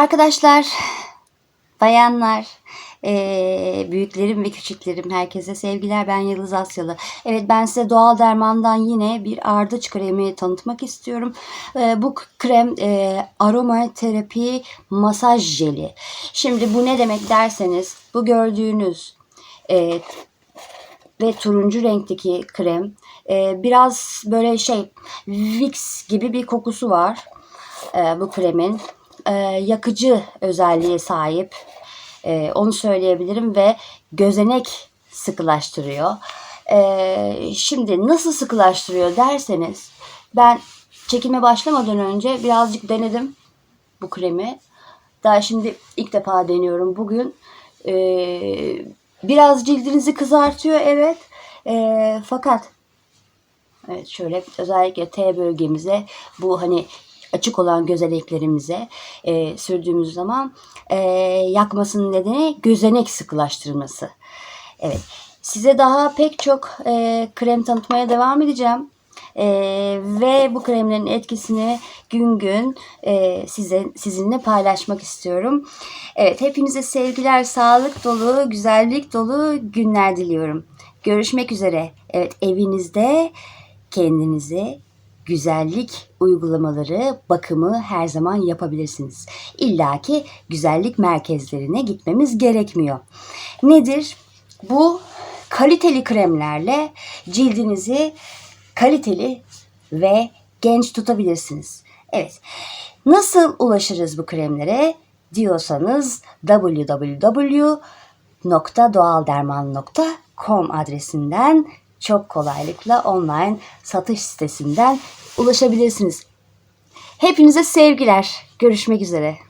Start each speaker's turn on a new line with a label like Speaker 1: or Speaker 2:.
Speaker 1: Arkadaşlar, bayanlar, eee, büyüklerim ve küçüklerim herkese sevgiler. Ben Yıldız Asyalı. Evet ben size doğal dermandan yine bir ardıç kremi tanıtmak istiyorum. Eee, bu krem eee aromaterapi masaj jeli. Şimdi bu ne demek derseniz bu gördüğünüz eee ve turuncu renkteki krem eee, biraz böyle şey Vicks gibi bir kokusu var eee, bu kremin. Eee, yakıcı özelliğe sahip. Eee, onu söyleyebilirim ve gözenek sıkılaştırıyor. Eee, şimdi nasıl sıkılaştırıyor derseniz ben çekime başlamadan önce birazcık denedim bu kremi. Daha şimdi ilk defa deniyorum bugün. Eee, biraz cildinizi kızartıyor evet. Eee, fakat evet şöyle özellikle T bölgemize bu hani açık olan gözeneklerimize eee, sürdüğümüz zaman eee, yakmasının nedeni gözenek sıkılaştırması. Evet. Size daha pek çok eee, krem tanıtmaya devam edeceğim. Eee, ve bu kremlerin etkisini gün gün eee, size sizinle paylaşmak istiyorum. Evet, hepinize sevgiler, sağlık dolu, güzellik dolu günler diliyorum. Görüşmek üzere. Evet, evinizde kendinize güzellik uygulamaları, bakımı her zaman yapabilirsiniz. İlla ki güzellik merkezlerine gitmemiz gerekmiyor. Nedir? Bu kaliteli kremlerle cildinizi kaliteli ve genç tutabilirsiniz. Evet. Nasıl ulaşırız bu kremlere diyorsanız www.doğalderman.com adresinden çok kolaylıkla online satış sitesinden ulaşabilirsiniz. Hepinize sevgiler. Görüşmek üzere.